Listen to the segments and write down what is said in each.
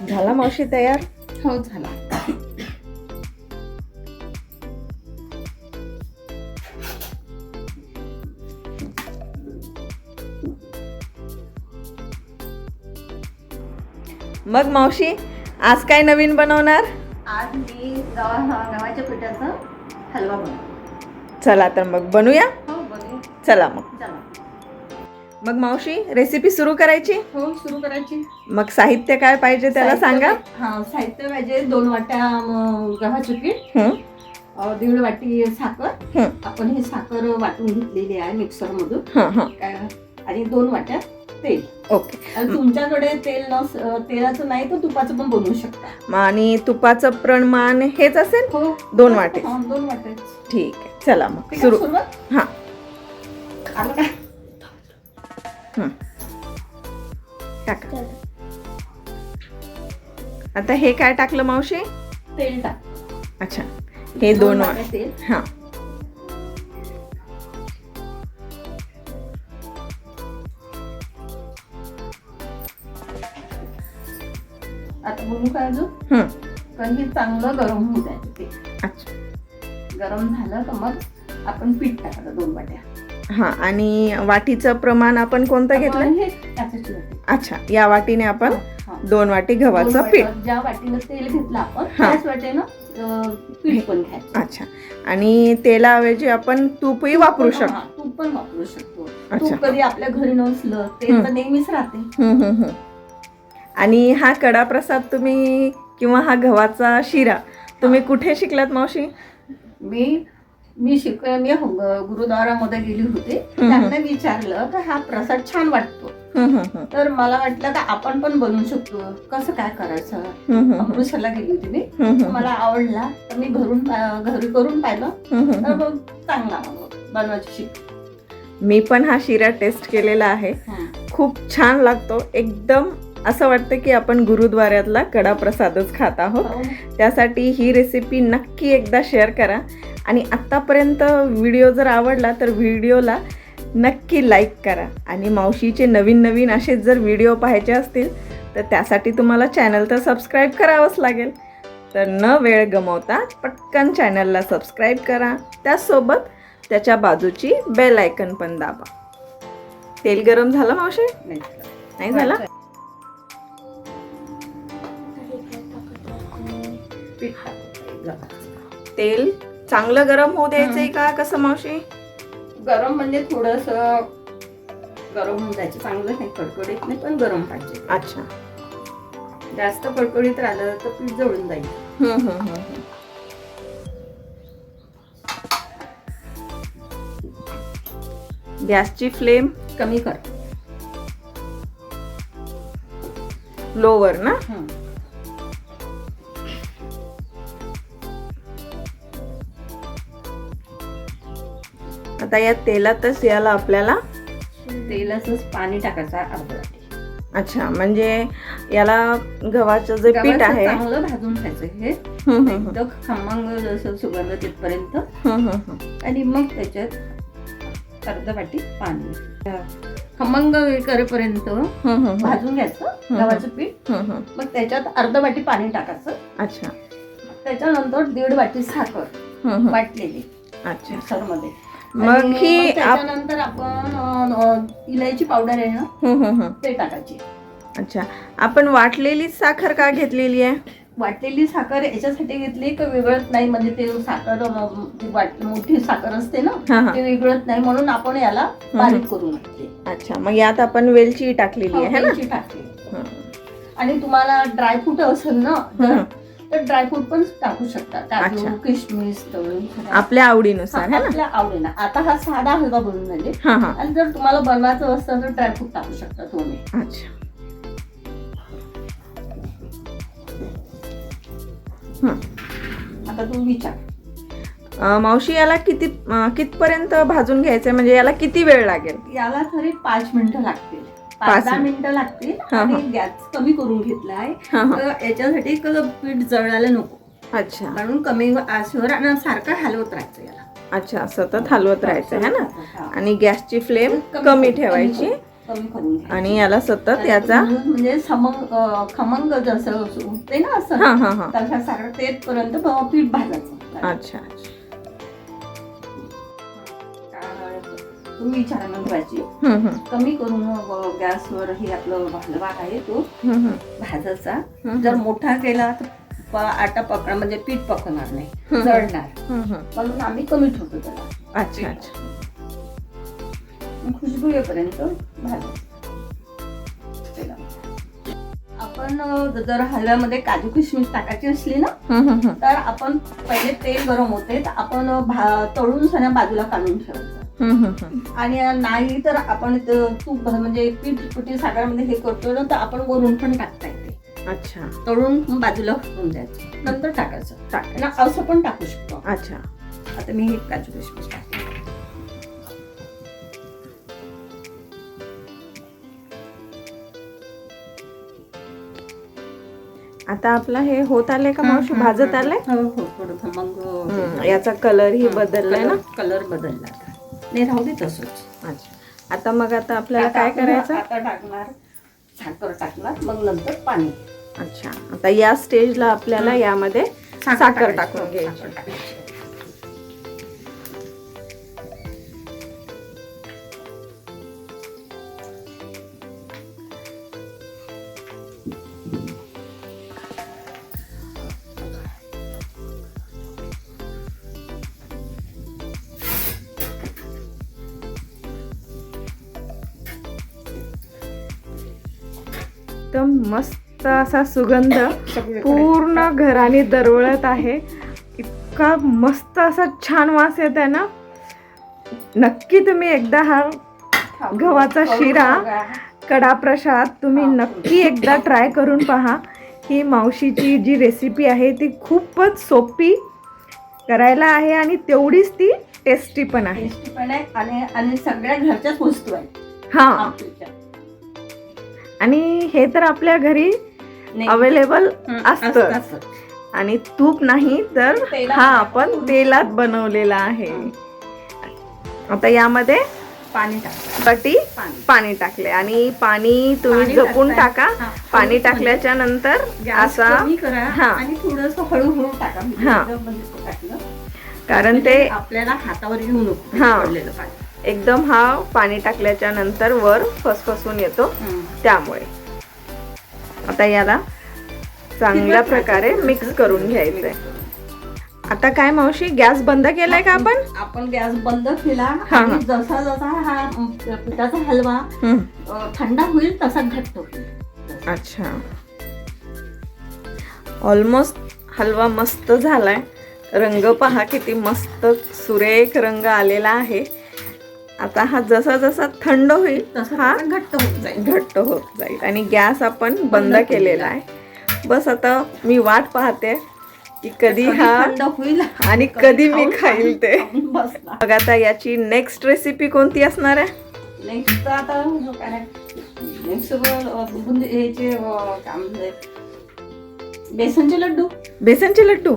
झाला मावशी तयार? हो झाला. मग मावशी आज काय नवीन बनवणार? आज मी गव्हा गव्हाच्या पिठाचा हलवा बनव चला तर मग बनूया हो बघू चला मग. चला. मग मावशी रेसिपी सुरू करायची? हो सुरू करायची. मग साहित्य काय पाहिजे त्याला सांगा. हा साहित्य पाहिजे दोन वाट्या गव्हाचं पीठ दीड वाटी साखर. आपण हे साखर वाटून घेतलेली आहे मिक्सर मधून आणि दोन वाट्या तेल. ओके. तुमच्याकडे तेल अं, तेलाचं नाही तर तुपाचं पण बनवू शकता. आणि तुपाचं प्रमाण हेच असेल? हो. दोन वाटे. दोन वाटे ठीक आहे. चला मग सुरू. हा. हं. टाका. आता हे काय टाकलं मावशी? तेल टाक. अच्छा. हे दोन वाट्या तेल. हा. आता बघू काय अजून? हं, पण हे चांगलं गरम होऊ द्यायचं ते. अच्छा. गरम झालं तर मग आपण पीठ टाकायचं दोन वाट्या. हा आणि वाटीचं प्रमाण आपण कोणतं घेतलं अच्छा या वाटीने आपण. दोन वाटी गव्हाचं पीठ ज्या वाटीनं तेल घेतलं आपण हा. त्याच वाटेनं अं, पीठ पण घ्यायचं अच्छा आणि तेलाऐवजी आपण तूपही वापरू शकतो तूप पण वापरू शकतो. तूप कधी आपल्या घरी नसलं ते. तर नेहमीच राहते. आणि हा कडा प्रसाद तुम्ही किंवा हा गव्हाचा शिरा तुम्ही कुठे शिकलात मावशी मी मी शिक मी गुरुद्वारामध्ये गेली होते. त्यांना विचारलं का हा प्रसाद छान वाटतो. तर मला वाटलं का आपण पण बनवू शकतो. कसं काय करायचं. अमृतसरला गेली होती मी. मला आवडला. तर मी घरून घरी करून पाहिलं. तर. मग चांगला बनवायची शिक मी पण हा शिरा टेस्ट केलेला आहे. खूप छान लागतो. एकदम असं वाटतं की आपण गुरुद्वाऱ्यातला कडा प्रसादच खात आहोत. हो. त्यासाठी ही रेसिपी नक्की एकदा शेअर करा. आणि आत्तापर्यंत व्हिडिओ जर आवडला तर व्हिडिओला नक्की लाईक करा. आणि मावशीचे नवीन नवीन असेच जर व्हिडिओ पाहायचे असतील तर त्यासाठी तुम्हाला चॅनल तर सबस्क्राईब करावंच लागेल. तर न वेळ गमवता पटकन चॅनलला सबस्क्राईब करा. त्याचसोबत त्याच्या बाजूची बेल आयकन पण दाबा. तेल गरम झालं मावशी? नाही. झालं. तेल चांगलं गरम होऊ द्यायचंय का? कसं मावशी? गरम म्हणजे थोडस गरम होऊन जायचं. चांगलं नाही कडकडीत नाही पण गरम पाहिजे. अच्छा. जास्त कडकडीत राहिलं तर पीठ जळून जाईल. हम्म, हम्म, हम्म, हम्म. गॅसची फ्लेम कमी कर. लोवर ना? आता या तेलातच याला आपल्याला तेलाचंच पाणी टाकायचं अर्ध अच्छा म्हणजे याला गव्हाचं जे पीठ आहे. भाजून घ्यायचं हे. खमंग जसं सुगंध तिथपर्यंत. आणि मग त्याच्यात अर्ध वाटी पाणी. खमंग करेपर्यंत. भाजून घ्यायचं गव्हाचं पीठ. मग त्याच्यात अर्ध वाटी पाणी टाकायचं. अच्छा. त्याच्यानंतर दीड वाटी साखर. वाटलेली. अच्छा. मिक्सरमध्ये. मग ही आप- त्याच्यानंतर आपण अं, अं, इलायची पावडर आहे ना. ते टाकायची. अच्छा. आपण वाटलेली साखर का घेतलेली आहे? वाटलेली साखर याच्यासाठी घेतली का वेगळत नाही म्हणजे ते साखर अं, जी वाट मोठी साखर असते ना हा ते वेगळत नाही म्हणून आपण याला बारीक करून घेतली. अच्छा. मग यात आपण वेलची टाकलेली आहे है ना? वेलची टाकली हं. आणि तुम्हाला ड्रायफ्रूट असेल ना हं. तर ड्रायफ्रूट पण टाकू शकता. अच्छा. किशमिश तळून आपल्या आवडीनुसार है ना? आपल्या आवडीनं. आता हा साधा हलवा बनवून झाले हा हा. आणि जर तुम्हाला बनवायचं असतं तर ड्रायफ्रूट टाकू शकता तुम्ही. अच्छा. हं. आता तू विचार. अं, मावशी याला किती अं, कितपर्यंत भाजून घ्यायचंय? म्हणजे याला किती वेळ लागेल? याला तरी पाच मिनिटं लागतील. पाच दहा मिनिटं. लागतील हा, आणि. गॅस कमी करून घेतलाय. हा हा. तर याच्यासाठी पीठ जळायला नको. अच्छा. म्हणून कमी आचेवर आणि सारखं हलवत राहायचं याला. अच्छा सतत हलवत राहायचं है ना. आणि गॅसची फ्लेम कमी- ठेवायची. आणि याला सतत याचा म्हणजे खमंग जसं उठते ना असं हा हा हा. तशा साखर तेपर्यंत ब- पीठ भाजायचं. अच्छा काय तुम्ही विचारा हम्म, हम्म, कमी करून मग गॅसवर हे आपलं हलवा आहे तो हम्म, हम्म. भाजायचा हम्म. जर मोठा केला तर प- आटा पकड म्हणजे पीठ पकणार नाही हम्म. जळणार हम्म, हम्म. म्हणून आम्ही कमी ठेवतो त्याला अच्छा अच्छा खुशबू येईपर्यंत भाजायचं तेलामध्ये. आपण अं, जर हलव्यामध्ये काजू किशमिश टाकायची असली ना हम्म, हम्म, हम्म. तर आपण पहिले तेल गरम होते तर आपण भा तळून सण्या बाजूला काढून ठेवायचं. आणि नाही तर आपण तूप म्हणजे पीठ पिठी साखरमध्ये हे करतो ना तर आपण वरून पण टाकता येते. अच्छा. तळून बाजूला ठेवून द्यायचं नंतर टाकायचं. टाक ना असं पण टाकू शकतो. अच्छा. आता मी हे काजू किशमिश टाकते. आता आपलं हे होत आलंय का मावशी? भाजत आलंय? हो हो. थोडं मग याचा कलर ही बदललाय ना? कलर बदलला. नाही राहू दे तसंच अच्छा. आता मग आता आपल्याला काय करायचं? आता टाकणार साखर टाकणार मग नंतर पाणी. अच्छा. आता या स्टेजला आपल्याला यामध्ये साखर टाकून घ्यायची. साखर टाकायची. एकदम मस्त असा सुगंध. पूर्ण घराने दरवळत आहे इतका मस्त असा छान वास येत आहे ना नक्की तुम्ही एकदा हा गव्हाचा करून शिरा बघा. कडा प्रसाद तुम्ही हा. नक्की एकदा ट्राय करून पहा ही मावशीची जी रेसिपी आहे ती खूपच सोपी करायला आहे आणि तेवढीच ती टेस्टी पण आहे टेस्टी पण आहे आणि सगळ्या घरच्याच वस्तू आहेत हां. आणि हे तर आपल्या घरी. अवेलेबल असतं. आणि तूप नाही तर हा आपण तेलात बनवलेला आहे आता यामध्ये पाणी टाकतात पटी पाणी टाकले आणि पाणी तुम्ही जपून टाकताय. टाका पाणी टाकल्याच्या नंतर असा हा. थोडस हळूहळू टाका हा. म्हणजे तो. कारण ते म्हणजे आपल्याला हातावर घेऊ नको हा. एकदम हा पाणी टाकल्याच्या नंतर वर फसफसून येतो. त्यामुळे. आता याला चांगल्या प्रकारे मिक्स करून घ्यायचंय. आता काय मावशी गॅस बंद केलाय का आपण? आपण गॅस बंद केला. जसा जसा हा. पिठाचा हलवा थंड होईल तसा घट्ट होईल. अच्छा. ऑलमोस्ट हलवा मस्त झालाय. रंग पहा किती मस्त सुरेख रंग आलेला आहे. आता हा जसा जसा थंड होईल तसा हा घट्ट होत जाईल. घट्ट होत जाईल. आणि गॅस आपण बंद केलेला आहे. बस आता मी वाट पाहते की कधी हा होईल आणि कधी मी खाईल ते. मग आता याची नेक्स्ट रेसिपी कोणती असणार आहे? नेक्स्ट आता बेसनचे लड्डू. बेसनचे लड्डू?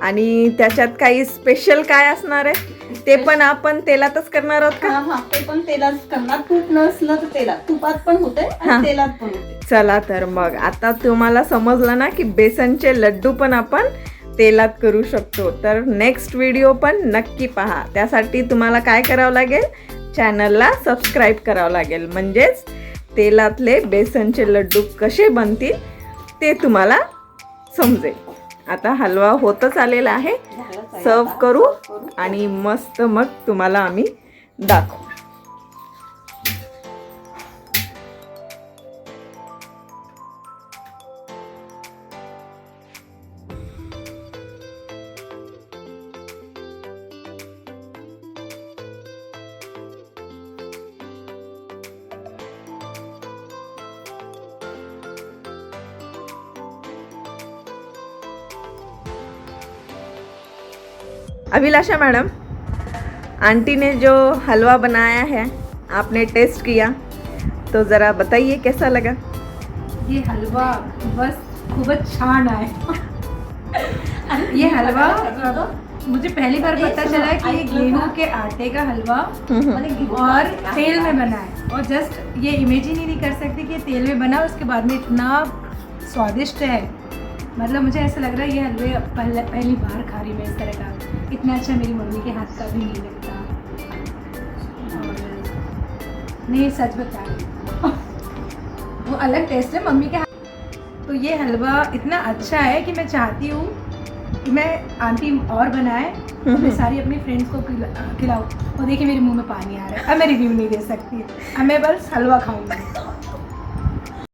आणि त्याच्यात काही स्पेशल काय असणार आहे? ते पण आपण तेलातच करणार आहोत का? हा हा. ते पण तेलात करणार. तूप नसलं तर तेलात. तुपात पण होते हा. आणि तेलात पण होते चला तर मग आता तुम्हाला समजलं ना की बेसनचे लड्डू पण आपण तेलात करू शकतो. तर नेक्स्ट व्हिडिओ पण नक्की पहा. त्यासाठी तुम्हाला काय करावं लागेल? चॅनलला सबस्क्राईब करावं लागेल. म्हणजेच तेलातले बेसनचे लड्डू कसे बनतील ते तुम्हाला समजेल. आता हलवा होतच आलेला आहे सर्व करू. आणि मस्त मग तुम्हाला आम्ही दाखवू अभिलाषा मैडम आंटी ने जो हलवा बनाया है आपने टेस्ट किया तो ज़रा बताइए कैसा लगा? ये हलवा बस खूपच छान आहे ये हलवा मुझे पहली बार पता चला कि ये गेहूँ के आटे का हलवा हम्म, का और तेल में। बना है। और जस्ट ये इमेजिन ही नहीं कर सकती कि ये तेल में बना उसके बाद में इतना स्वादिष्ट है। मतलब मुझे ऐसा लग रहा है ये हलवे पहले पहली बार खा रही मैं इस तरह का। इतना अच्छा मेरी मम्मी के हाथ का भी नहीं लगता। और नहीं सच बता रही वो अलग टेस्ट है मम्मी के हाथ। तो ये हलवा इतना अच्छा है कि मैं चाहती हूँ कि मैं आंटी और बनाए मैं सारी अपनी फ्रेंड्स को खिला- खिलाऊं। और देखिए मेरे मुँह में पानी आ रहा है। अब मैं रिव्यू नहीं दे सकती। अब मैं बस हलवा खाऊँगी।